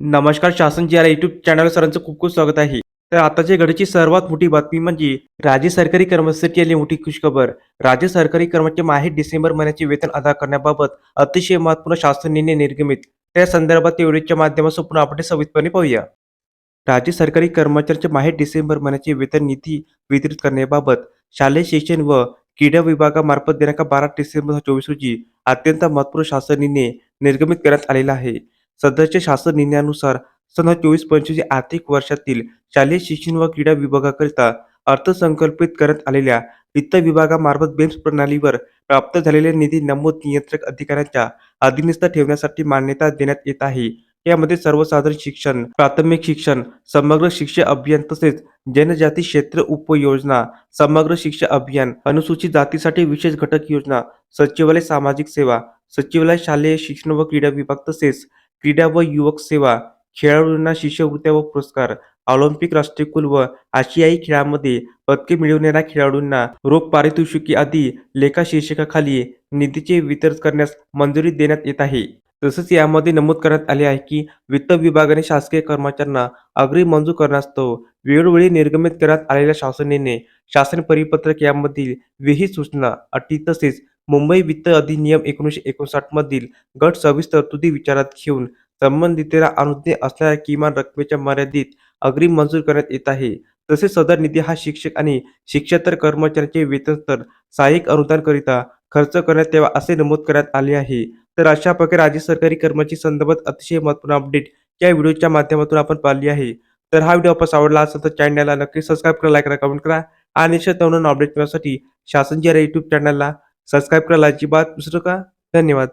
नमस्कार शासन जी R YouTube channel सरांचं खूप खूप स्वागत आहे. तर आताच्या घडीची सर्वात मोठी बातमी म्हणजे राज्य सरकारी कर्मचारी आली मोठी खुशखबर. राज्य सरकारी कर्मचारी माहे डिसेंबर महिन्याचे वेतन अदा करण्याबाबत अतिशय महत्त्वपूर्ण शासन निर्णय निर्गमित. त्या संदर्भात एवढीच्या माध्यमातून पुन्हा आपण सविस्तरपणे पाहूया. राज्य सरकारी कर्मचाऱ्यांचे माहीत डिसेंबर महिन्याचे वेतन निधी वितरित करण्याबाबत शालेय शिक्षण व क्रीडा विभागामार्फत दिनांक बारा डिसेंबर चोवीस रोजी अत्यंत महत्त्वपूर्ण शासन निर्णय निर्गमित करण्यात आलेला आहे. सध्याच्या शासन निर्णयानुसार सन चोवीस पंचवीस आर्थिक वर्षातील शालेय शिक्षण व क्रीडा विभागाकरिता अर्थसंकल्पित करण्यात आलेल्या वित्त विभागामार्फत बेम्स प्रणालीवर प्राप्त झालेले निधी नमूद नियंत्रक अधिकाऱ्यांच्या अधीनस्थ ठेवण्यासाठी मान्यता देण्यात येत आहे. यामध्ये सर्वसाधारण शिक्षण प्राथमिक शिक्षण समग्र शिक्षा अभियान तसेच जनजाती क्षेत्र उपयोजना समग्र शिक्षा अभियान अनुसूचित जातीसाठी विशेष घटक योजना सचिवालय सामाजिक सेवा सचिवालय शालेय शिक्षण व क्रीडा विभाग तसेच क्रीडा व युवक सेवा खेळाडूंना शिष्यवृत्त्या व पुरस्कार ऑलिम्पिक राष्ट्रकुल व आशियाई खेळामध्ये पदके मिळवणाऱ्या खेळाडूंना रोख पारितोषिके आदी लेखा शीर्षकाखाली निधीचे वितरण करण्यास मंजुरी देण्यात येत आहे. तसेच यामध्ये नमूद करण्यात आले आहे की वित्त विभागाने शासकीय कर्मचाऱ्यांना अग्रिम मंजूर करण्यास्तव वेळोवेळी निर्गमित करण्यात आलेल्या शासनेने शासन परिपत्रक यामधील विहित सूचना अटी तसेच मुंबई वित्त अधिनियम एकोणीसशे एकोणसाठमधील गट सव्वीस तरतुदी विचारात घेऊन संबंधितेला अनुज्ञे असणाऱ्या किमान रकमेच्या मर्यादित अग्रिम मंजूर करण्यात येत आहे. तसेच सदर निधी हा शिक्षक आणि शिक्षेतर कर्मचाऱ्यांचे वेतनस्तर सहाय्यक अनुदानकरिता खर्च करण्यात यावा असे नमूद करण्यात आले आहे. तर अशा प्रकारे राज्य सरकारी कर्मचारी संदर्भात अतिशय महत्त्वपूर्ण अपडेट या व्हिडिओच्या माध्यमातून आपण पाहिली आहे. तर हा व्हिडिओ आपण आवडला असेल तर चॅनलला नक्की सबस्क्राईब करा लाईक करा कमेंट करा आणि निश्चित नवीन अपडेट मिळण्यासाठी शासन जी युट्यूब चॅनलला सबस्क्राईब करायला अजिबात विसरू का? धन्यवाद.